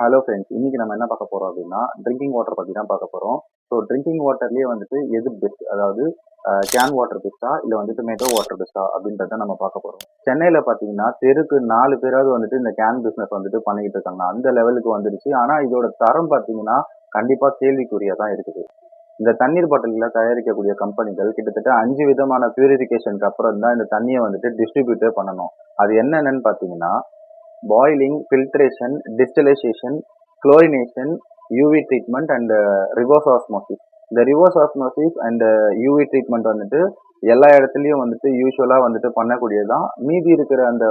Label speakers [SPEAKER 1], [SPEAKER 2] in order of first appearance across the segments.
[SPEAKER 1] Hello friends இன்னைக்கு நம்ம என்ன பார்க்க போறோம் அப்படின்னா ட்ரிங்கிங் வாட்டர் பத்தி தான் பார்க்க போறோம். ஸோ ட்ரிங்கிங் வாட்டர்லயே வந்துட்டு எது பெஸ்ட் அதாவது கேன் வாட்டர் பெஸ்ட்டா இல்லை வந்துட்டு மெட்ரோ வாட்டர் பெஸ்ட்டா அப்படின்றத நம்ம பார்க்க போறோம். சென்னையில பாத்தீங்கன்னா தெருக்கு நாலு பேராவது வந்துட்டு இந்த கேன் பிசினஸ் வந்துட்டு பண்ணிக்கிட்டு இருக்காங்க. அந்த லெவலுக்கு வந்துருச்சு. ஆனா இதோட தரம் பாத்தீங்கன்னா கண்டிப்பா கேள்விக்குறியா தான் இருக்குது. இந்த தண்ணீர் பாட்டில்களை தயாரிக்கக்கூடிய கம்பெனிகள் கிட்டத்தட்ட அஞ்சு விதமான பியூரிஃபிகேஷனுக்கு அப்புறம் தான் இந்த தண்ணியை வந்துட்டு டிஸ்ட்ரிபியூட்டே பண்ணணும். அது என்னென்னு பார்த்தீங்கன்னா boiling filtration distillation chlorination UV treatment and reverse osmosis இந்த reverse osmosis and UV treatment வந்துட்டு எல்லா இடத்துலையும் வந்துட்டு யூஸ்வலாக வந்துட்டு பண்ணக்கூடியதுதான். மீதி இருக்கிற அந்த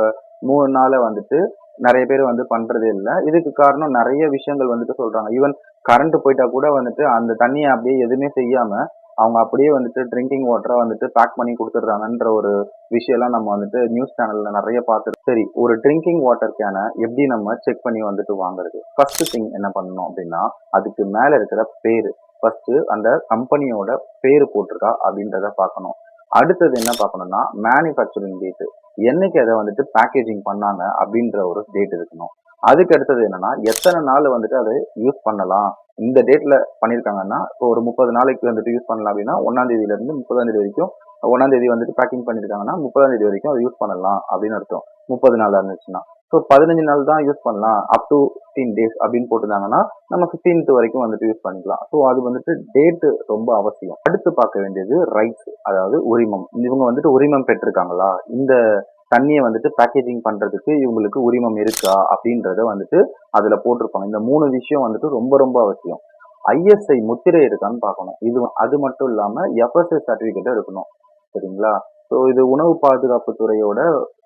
[SPEAKER 1] மூணு நாளை வந்துட்டு நிறைய பேர் வந்து பண்ணுறதே இல்லை. இதுக்கு காரணம் நிறைய விஷயங்கள் வந்துட்டு சொல்கிறாங்க ஈவன் கரண்ட் போயிட்டா கூட வந்துட்டு அந்த தண்ணியை அப்படியே எதுவுமே செய்யாமல் அவங்க அப்படியே வந்துட்டு ட்ரிங்கிங் வாட்டரை வந்துட்டு பேக் பண்ணி கொடுத்துட்றாங்கன்ற ஒரு விஷயம்லாம் நம்ம வந்துட்டு நியூஸ் சேனல்ல நிறைய பார்த்துட்டு சரி ஒரு ட்ரிங்கிங் வாட்டர் கேனை எப்படி நம்ம செக் பண்ணி வந்துட்டு வாங்குறது? ஃபர்ஸ்ட் திங் என்ன பண்ணணும் அப்படின்னா அதுக்கு மேல இருக்கிற பேரு. ஃபர்ஸ்ட் அந்த கம்பெனியோட பேரு போட்டிருக்கா அப்படின்றத பார்க்கணும். அடுத்தது என்ன பார்க்கணும்னா மேனுஃபேக்சரிங் டேட்டு என்னைக்கு அதை வந்துட்டு பேக்கேஜிங் பண்ணாங்க அப்படின்ற ஒரு டேட் இருக்கணும். அதுக்கு அடுத்தது என்னன்னா எத்தனை நாள் வந்துட்டு அதை யூஸ் பண்ணலாம்? இந்த டேட்ல பண்ணியிருக்காங்கன்னா இப்போ ஒரு முப்பது நாளைக்கு வந்துட்டு யூஸ் பண்ணலாம் அப்படின்னா ஒன்னாம் தேதியில இருந்து முப்பதாம் தேதி வரைக்கும் ஒன்னாம் தேதி வந்துட்டு பேக்கிங் பண்ணியிருக்காங்கன்னா முப்பதாம் தேதி வரைக்கும் அதை யூஸ் பண்ணலாம் அப்படின்னு அர்த்தம். முப்பது நாளா இருந்துச்சுன்னா. ஸோ பதினஞ்சு நாள் தான் யூஸ் பண்ணலாம். அப் டு ஃபிஃப்டீன் டேஸ் அப்படின்னு போட்டிருந்தாங்கன்னா நம்ம ஃபிஃப்டீன்த் வரைக்கும் வந்துட்டு யூஸ் பண்ணிக்கலாம். ஸோ அது வந்துட்டு டேட்டு ரொம்ப அவசியம். அடுத்து பார்க்க வேண்டியது ரைட்ஸ் அதாவது உரிமம். இவங்க வந்துட்டு உரிமம் பெற்றிருக்காங்களா? இந்த தண்ணியை வந்துட்டு பேக்கேஜிங் பண்றதுக்கு இவங்களுக்கு உரிமம் இருக்கா அப்படின்றத வந்துட்டு அதுல போட்டிருப்பாங்க இந்த மூணு விஷயம் வந்துட்டு ரொம்ப ரொம்ப அவசியம். ஐஎஸ்ஐ முத்திரை இருக்கான்னு பார்க்கணும். இது அது மட்டும் இல்லாம எஃப்எஸ்எஸ் சர்டிபிகேட்டும் எடுக்கணும். சரிங்களா? ஸோ இது உணவு பாதுகாப்பு துறையோட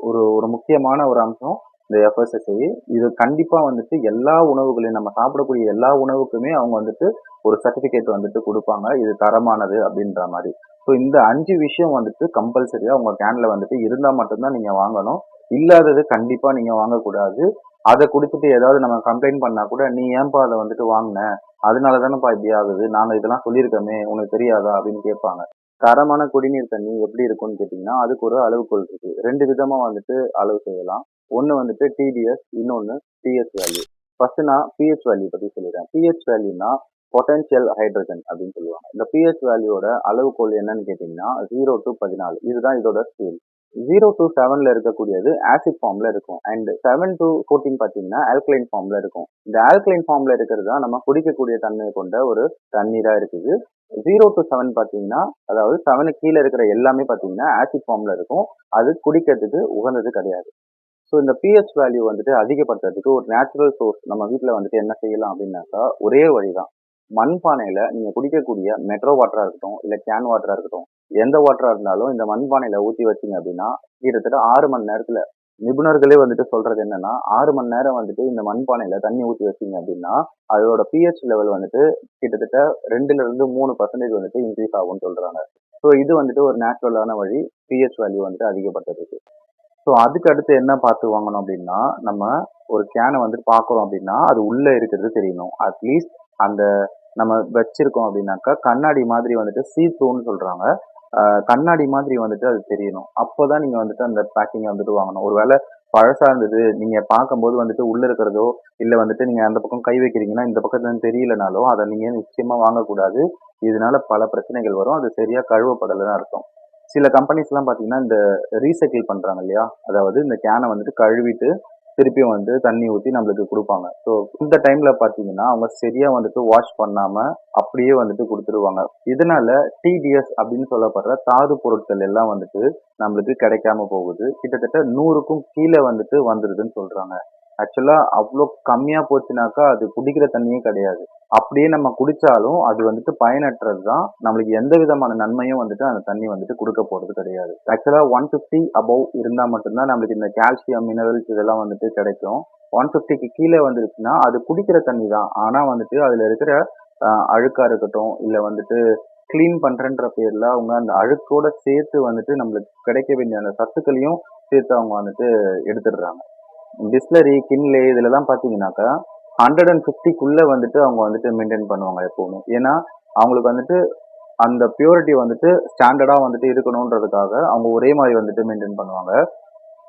[SPEAKER 1] ஒரு ஒரு முக்கியமான ஒரு அம்சம் இந்த எஃப்எஸ்எஸ்ஐ இது கண்டிப்பா வந்துட்டு எல்லா உணவுகளையும் நம்ம சாப்பிடக்கூடிய எல்லா உணவுக்குமே அவங்க வந்துட்டு ஒரு சர்டிபிகேட் வந்துட்டு கொடுப்பாங்க. இது தரமானது அப்படின்ற மாதிரி. ஸோ இந்த அஞ்சு விஷயம் வந்துட்டு கம்பல்சரியாக உங்கள் கேனில் வந்துட்டு இருந்தால் மட்டும்தான் நீங்கள் வாங்கணும். இல்லாதது கண்டிப்பாக நீங்கள் வாங்கக்கூடாது. அதை கொடுத்துட்டு ஏதாவது நம்ம கம்ப்ளைண்ட் பண்ணால் கூட நீ ஏன்பா அதை வந்துட்டு வாங்கின? அதனால தானேப்பா இப்படி ஆகுது? நாங்கள் இதெல்லாம் சொல்லியிருக்கோமே. உனக்கு தெரியாதா? அப்படின்னு கேட்பாங்க. தரமான குடிநீர் தண்ணி எப்படி இருக்கும்னு கேட்டிங்கன்னா அதுக்கு ஒரு அளவுக்குள் இருக்கு. ரெண்டு விதமாக வந்துட்டு அளவு செய்யலாம். ஒன்று வந்துட்டு டிடிஎஸ் இன்னொன்று பிஹெச் வேல்யூ ஃபர்ஸ்ட் நான் பிஹெச் வேல்யூ பற்றி சொல்லிடுறேன். பிஹெச் வேல்யூனா பொட்டன்ஷியல் ஹைட்ரஜன் அப்படின்னு சொல்லுவாங்க. இந்த பிஹெச் வேல்யூவோட அளவுகோல் என்னன்னு கேட்டிங்கன்னா ஜீரோ டு பதினாலு. இதுதான் இதோட ஸ்கேல் ஜீரோ டு செவன்ல இருக்கக்கூடியது ஆசிட் ஃபார்ம்ல இருக்கும். அண்ட் செவன் டு ஃபோர்டீன் பார்த்தீங்கன்னா ஆல்கலைன் ஃபார்ம்ல இருக்கும். இந்த ஆல்கலைன் ஃபார்ம்ல இருக்கிறது தான் நம்ம குடிக்கக்கூடிய தன்மையை கொண்ட ஒரு தண்ணீரா இருக்குது. ஜீரோ டு செவன் பார்த்தீங்கன்னா அதாவது செவனுக்கு கீழே இருக்கிற எல்லாமே பார்த்தீங்கன்னா ஆசிட் ஃபார்ம்ல இருக்கும். அது குடிக்கிறதுக்கு உகந்தது கிடையாது. ஸோ இந்த பிஹெச் வேல்யூ வந்துட்டு அதிகப்படுத்துறதுக்கு ஒரு நேச்சுரல் சோர்ஸ் நம்ம வீட்டில் வந்துட்டு என்ன செய்யலாம் அப்படின்னாக்கா ஒரே வழி தான் மண் மண்பானையில நீங்க குடிக்கக்கூடிய மெட்ரோ வாட்டரா இருக்கட்டும் இல்ல கேன் வாட்டரா இருக்கட்டும் எந்த வாட்டரா இருந்தாலும் இந்த மண்பானையில ஊத்தி வச்சீங்க அப்படின்னா கிட்டத்தட்ட ஆறு மணி நேரத்துல நிபுணர்களே வந்துட்டு சொல்றது என்னன்னா ஆறு மணி நேரம் வந்துட்டு இந்த மண்பானையில தண்ணி ஊத்தி வச்சீங்க அப்படின்னா அதோட பிஹெச் லெவல் வந்துட்டு கிட்டத்தட்ட ரெண்டுல இருந்து மூணு பர்சன்டேஜ் வந்துட்டு இன்க்ரீஸ் ஆகும்னு சொல்றாங்க. ஸோ இது வந்துட்டு ஒரு நேச்சுரலான வழி பிஹெச் வேல்யூ வந்துட்டு அதிகப்பட்டதுக்கு. ஸோ அதுக்கு அடுத்து என்ன பார்த்து வாங்கணும் அப்படின்னா நம்ம ஒரு கேனை வந்துட்டு பார்க்குறோம் அப்படின்னா அது உள்ளே இருக்கிறது தெரியணும். அட்லீஸ்ட் அந்த நம்ம வச்சிருக்கோம் அப்படின்னாக்கா கண்ணாடி மாதிரி வந்துட்டு சீ த்ரூன்னு சொல்றாங்க கண்ணாடி மாதிரி வந்துட்டு அது தெரியணும். அப்போதான் நீங்க வந்துட்டு அந்த பேக்கிங்கை வந்துட்டு வாங்கணும். ஒருவேளை பழசா இருந்தது நீங்க பார்க்கும்போது வந்துட்டு உள்ள இருக்கிறதோ இல்லை வந்துட்டு நீங்க அந்த பக்கம் கை வைக்கிறீங்கன்னா இந்த பக்கத்துல தெரியலனாலோ அதை நீங்க நிச்சயமா வாங்கக்கூடாது. இதனால பல பிரச்சனைகள் வரும். அது சரியா கழுவப்படலைன்னு அர்த்தம். சில கம்பெனிஸ் எல்லாம் பாத்தீங்கன்னா இந்த ரீசைக்கிள் பண்றாங்க இல்லையா? அதாவது இந்த கேனை வந்துட்டு கழுவிட்டு திருப்பியும் வந்து தண்ணி ஊற்றி நம்மளுக்கு கொடுப்பாங்க. ஸோ இந்த டைம்ல பார்த்தீங்கன்னா அவங்க சரியா வந்துட்டு வாஷ் பண்ணாம அப்படியே வந்துட்டு கொடுத்துருவாங்க. இதனால டிடிஎஸ் அப்படின்னு சொல்லப்படுற தாது பொருட்கள் எல்லாம் வந்துட்டு நம்மளுக்கு கிடைக்காம போகுது. கிட்டத்தட்ட நூறுக்கும் கீழே வந்துட்டு வந்துருதுன்னு சொல்றாங்க. ஆக்சுவலா அவ்வளோ கம்மியா போச்சுனாக்கா அது குடிக்கிற தண்ணியே கிடையாது. அப்படியே நம்ம குடிச்சாலும் அது வந்துட்டு பயனற்றது தான் நம்மளுக்கு எந்த விதமான நன்மையும் வந்துட்டு அந்த தண்ணி வந்துட்டு கொடுக்க போறது கிடையாது. ஆக்சுவலா ஒன் ஃபிஃப்டி அபவ் இருந்தா மட்டும்தான் நம்மளுக்கு இந்த கால்சியம் மினரல்ஸ் இதெல்லாம் வந்துட்டு கிடைக்கும். ஒன் ஃபிஃப்டிக்கு கீழே வந்துருச்சுன்னா அது குடிக்கிற தண்ணி தான். ஆனா வந்துட்டு அதுல இருக்கிற அழுக்கா இருக்கட்டும் இல்ல வந்துட்டு கிளீன் பண்றன்ற பேர்ல அவங்க அந்த அழுக்கோட சேர்த்து வந்துட்டு நம்மளுக்கு கிடைக்க வேண்டிய அந்த சத்துக்களையும் சேர்த்து அவங்க வந்துட்டு எடுத்துடுறாங்க. டிஸ்லரி கின்லே இதுலலாம் பார்த்தீங்கன்னாக்கா ஹண்ட்ரட் அண்ட் ஃபிஃப்டிக்குள்ளே வந்துட்டு அவங்க வந்துட்டு மெயின்டைன் பண்ணுவாங்க எப்போவுமே. ஏன்னா அவங்களுக்கு வந்துட்டு அந்த பியூரிட்டி வந்துட்டு ஸ்டாண்டர்டாக வந்துட்டு இருக்கணுன்றதுக்காக அவங்க ஒரே மாதிரி வந்துட்டு மெயின்டைன் பண்ணுவாங்க.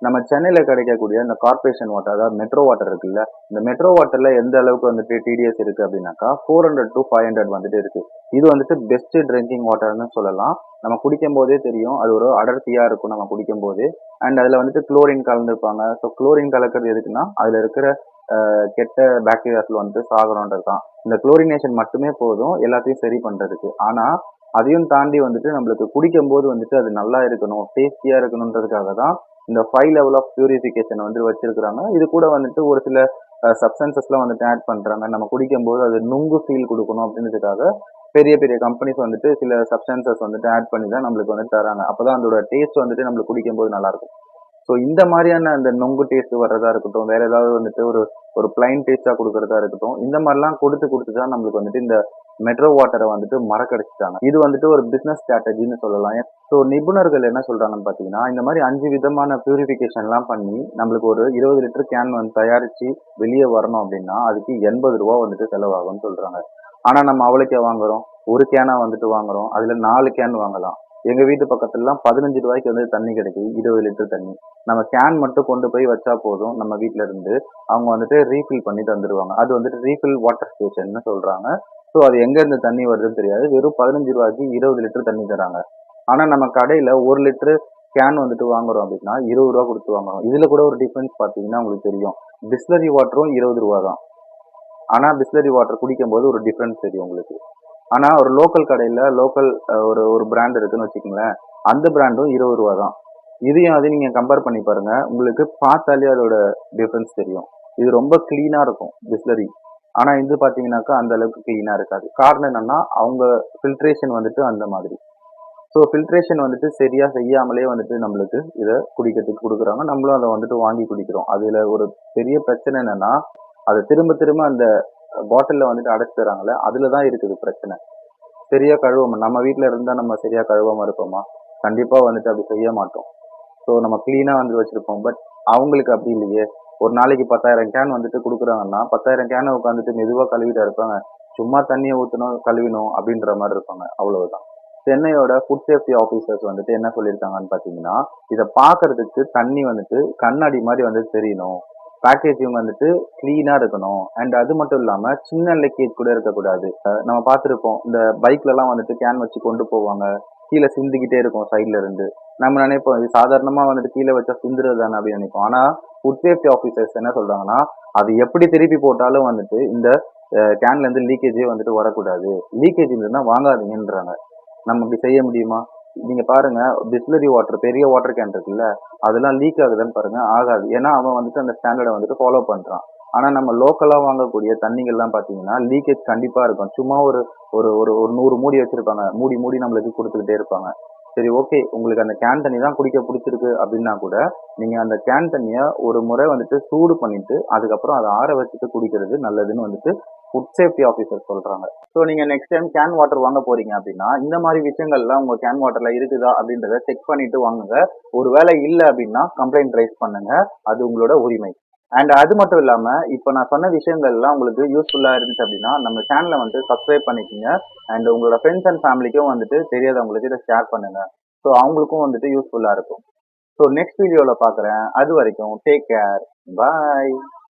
[SPEAKER 1] நம்ம சென்னையில் கிடைக்கக்கூடிய இந்த கார்ப்பரேஷன் வாட்டர் அதாவது மெட்ரோ வாட்டர் இருக்குல்ல இந்த மெட்ரோ வாட்டரில் எந்த அளவுக்கு வந்துட்டு டிடிஎஸ் இருக்குது அப்படின்னாக்கா four hundred to five hundred வந்துட்டு இருக்குது இது வந்துட்டு பெஸ்ட் ட்ரிங்கிங் வாட்டர்னு சொல்லலாம். நம்ம குடிக்கும் போதே தெரியும். அது ஒரு அடர்த்தியாக இருக்கும் நம்ம குடிக்கும் போது அண்ட் அதில் வந்துட்டு குளோரின் கலந்துருப்பாங்க. ஸோ குளோரின் கலக்கிறது எதுக்குன்னா அதில் இருக்கிற கெட்ட பாக்டீரியாஸ்ல வந்துட்டு சாகணுன்றது தான் இந்த குளோரினேஷன் மட்டுமே போதும் எல்லாத்தையும் சரி பண்றதுக்கு. ஆனா அதையும் தாண்டி வந்துட்டு நம்மளுக்கு குடிக்கும் போது வந்துட்டு அது நல்லா இருக்கணும் டேஸ்டியா இருக்கணுன்றதுக்காக தான் இந்த ஃபைவ் லெவல் ஆஃப் பியூரிஃபிகேஷன் வந்து வச்சிருக்கிறாங்க. இது கூட வந்துட்டு ஒரு சில சப்ஸ்டன்சஸ்லாம் வந்துட்டு ஆட் பண்றாங்க. நம்ம குடிக்கும் போது அது நுங்கு ஃபீல் கொடுக்கணும் அப்படின்றதுக்காக பெரிய பெரிய கம்பெனிஸ் வந்துட்டு சில சப்ஸ்டன்சஸ் வந்துட்டு ஆட் பண்ணி தான் நம்மளுக்கு வந்து தராங்க. அப்பதான் அதோட டேஸ்ட் வந்துட்டு நம்மளுக்கு குடிக்கும் போது நல்லா இருக்கும். ஸோ இந்த மாதிரியான அந்த நொங்கு டேஸ்ட் வர்றதா இருக்கட்டும் வேற ஏதாவது வந்துட்டு ஒரு ஒரு பிளைன் டேஸ்டா கொடுக்கறதா இருக்கட்டும் இந்த மாதிரிலாம் கொடுத்து கொடுத்து தான் நம்மளுக்கு வந்துட்டு இந்த மெட்ரோ வாட்டரை வந்துட்டு மறக்கடிச்சிட்டாங்க. இது வந்துட்டு ஒரு பிசினஸ் ஸ்ட்ராட்டஜின்னு சொல்லலாம். ஸோ நிபுணர்கள் என்ன சொல்றாங்கன்னு பார்த்தீங்கன்னா இந்த மாதிரி அஞ்சு விதமான பியூரிஃபிகேஷன்லாம் பண்ணி நம்மளுக்கு ஒரு இருபது லிட்டர் கேன் வந்து தயாரிச்சு வெளியே வரணும் அப்படின்னா அதுக்கு எண்பது ரூபா வந்துட்டு செலவாகும்னு சொல்றாங்க. ஆனா நம்ம அவ்வளோக்கே வாங்குறோம். ஒரு கேனா வந்துட்டு வாங்குறோம். அதுல நாலு கேன் வாங்கலாம். எங்க வீட்டு பக்கத்துலலாம் பதினஞ்சு ரூபாய்க்கு வந்து தண்ணி கிடைக்குது. இருபது லிட்டர் தண்ணி. நம்ம கேன் மட்டும் கொண்டு போய் வச்சா போதும். நம்ம வீட்ல இருந்து அவங்க வந்துட்டு ரீஃபில் பண்ணி தந்துருவாங்க. அது வந்துட்டு ரீஃபில் வாட்டர் ஸ்டேஷன் சொல்றாங்க. ஸோ அது எங்க இருந்து தண்ணி வருதுன்னு தெரியாது. வெறும் பதினஞ்சு ரூபாய்க்கு இருபது லிட்டர் தண்ணி தராங்க. ஆனா நம்ம கடையில ஒரு லிட்டர் கேன் வந்துட்டு வாங்குறோம் அப்படின்னா இருபது ரூபா கொடுத்து வாங்குறோம். இதுல கூட ஒரு டிஃபரன்ஸ் பாத்தீங்கன்னா உங்களுக்கு தெரியும். பிஸ்லரி வாட்டரும் இருபது ரூபா தான். ஆனா பிஸ்லரி வாட்டர் குடிக்கும் போது ஒரு டிஃபரன்ஸ் தெரியும் உங்களுக்கு. ஆனா ஒரு லோக்கல் கடையில லோக்கல் ஒரு ஒரு பிராண்ட் இருக்குன்னு வச்சுக்கோங்களேன். அந்த பிராண்டும் இருபது ரூபா தான். இதையும் அதையும் நீங்க கம்பேர் பண்ணி பாருங்க. உங்களுக்கு பார்த்தாலே அதோட டிஃபரன்ஸ் தெரியும். இது ரொம்ப கிளீனா இருக்கும் பிஸ்லரி ஆனா இது பாத்தீங்கன்னாக்கா அந்த அளவுக்கு கிளீனா இருக்காது. காரணம் என்னன்னா அவங்க ஃபில்ட்ரேஷன் வந்துட்டு அந்த மாதிரி. ஸோ ஃபில்ட்ரேஷன் வந்துட்டு சரியா செய்யாமலே வந்துட்டு நம்மளுக்கு இதை குடிக்கிறதுக்கு கொடுக்குறாங்க. நம்மளும் அதை வந்துட்டு வாங்கி குடிக்கிறோம். அதுல ஒரு பெரிய பிரச்சனை என்னன்னா அதை திரும்ப திரும்ப அந்த பாட்டிலில் வந்துட்டு அடைச்சு அதில் தான் இருக்குது பிரச்சனை. சரியா கழுவாம? நம்ம வீட்டில் இருந்தால் நம்ம சரியாக கழுவாமல் இருப்போமா? கண்டிப்பாக வந்துட்டு அப்படி செய்ய மாட்டோம். ஸோ நம்ம க்ளீனாக வந்து வச்சுருப்போம். பட் அவங்களுக்கு அப்படி இல்லையே. ஒரு நாளைக்கு பத்தாயிரம் கேன் வந்துட்டு கொடுக்குறாங்கன்னா பத்தாயிரம் கேனை உட்காந்துட்டு மெதுவாக கழுவிட்டா இருப்பாங்க. சும்மா தண்ணியை ஊற்றணும் கழுவினோம் அப்படின்ற மாதிரி இருப்பாங்க. அவ்வளவுதான். சென்னையோட ஃபுட் சேஃப்டி ஆஃபீஸர்ஸ் வந்துட்டு என்ன சொல்லியிருக்காங்கன்னு பார்த்தீங்கன்னா இதை பார்க்கறதுக்கு தண்ணி வந்துட்டு கண்ணாடி மாதிரி வந்து தெரியணும். பேக்கேஜிங் வந்துட்டு க்ளீனாக இருக்கணும். அண்ட் அது மட்டும் இல்லாமல் சின்ன லீக்கேஜ் கூட இருக்கக்கூடாது. நம்ம பார்த்துருப்போம் இந்த பைக்லலாம் வந்துட்டு கேன் வச்சு கொண்டு போவாங்க. கீழே சிந்துக்கிட்டே இருக்கும் சைட்ல இருந்து. நம்ம நினைப்போம் இது சாதாரணமாக வந்துட்டு கீழே வச்சா சிந்துறது தானே அப்படின்னு நினைப்போம். ஆனால் ஃபுட் சேஃப்டி ஆஃபீஸர்ஸ் என்ன சொல்கிறாங்கன்னா அது எப்படி திருப்பி போட்டாலும் வந்துட்டு இந்த கேன்லேருந்து லீக்கேஜே வந்துட்டு வரக்கூடாது. லீக்கேஜ் இருந்ததுன்னா வாங்காதீங்கன்றாங்க. நம்ம இப்படி செய்ய முடியுமா? நீங்க பாருங்க பிஸ்லரி வாட்டர் பெரிய வாட்டர் கேன் இருக்குல்ல அதெல்லாம் லீக் ஆகுதுன்னு பாருங்க ஆகாது. ஏன்னா அவன் வந்துட்டு அந்த ஸ்டாண்டர்டை வந்துட்டு ஃபாலோ பண்றான். ஆனா நம்ம லோக்கலா வாங்கக்கூடிய தண்ணிகள்லாம் பாத்தீங்கன்னா லீக்கேஜ் கண்டிப்பா இருக்கும். சும்மா ஒரு ஒரு ஒரு ஒரு நூறு மூடி வச்சிருப்பாங்க. மூடி மூடி நம்மளுக்கு கொடுத்துக்கிட்டே இருப்பாங்க. சரி ஓகே உங்களுக்கு அந்த கேன் தண்ணி தான் குடிக்க பிடிச்சிருக்கு அப்படின்னா கூட நீங்கள் அந்த கேன் தண்ணியை ஒரு முறை வந்துட்டு சூடு பண்ணிட்டு அதுக்கப்புறம் அதை ஆற வச்சுட்டு குடிக்கிறது நல்லதுன்னு வந்துட்டு ஃபுட் சேஃப்டி ஆஃபீஸர் சொல்கிறாங்க ஸோ நீங்கள் நெக்ஸ்ட் டைம் கேன் வாட்டர் வாங்க போறீங்க அப்படின்னா இந்த மாதிரி விஷயங்கள்லாம் உங்கள் கேன் வாட்டரில் இருக்குதா அப்படின்றத செக் பண்ணிட்டு வாங்குங்க. ஒருவேளை இல்லை அப்படின்னா கம்ப்ளைண்ட் ரைஸ் பண்ணுங்க. அது உங்களோட உரிமை. அண்ட் அது மட்டும் இல்லாம இப்போ நான் சொன்ன விஷயங்கள்லாம் உங்களுக்கு யூஸ்ஃபுல்லா இருந்துச்சு அப்படின்னா நம்ம சேனலை வந்து சப்ஸ்கிரைப் பண்ணிக்கோங்க. அண்ட் உங்களோட ஃப்ரெண்ட்ஸ் அண்ட் ஃபேமிலிக்கும் வந்துட்டு தெரியாதவங்களுக்கு இதை ஷேர் பண்ணுங்க. ஸோ அவங்களுக்கும் வந்துட்டு யூஸ்ஃபுல்லா இருக்கும். ஸோ நெக்ஸ்ட் வீடியோவில் பார்க்குறேன் அது வரைக்கும் டேக் கேர் பாய்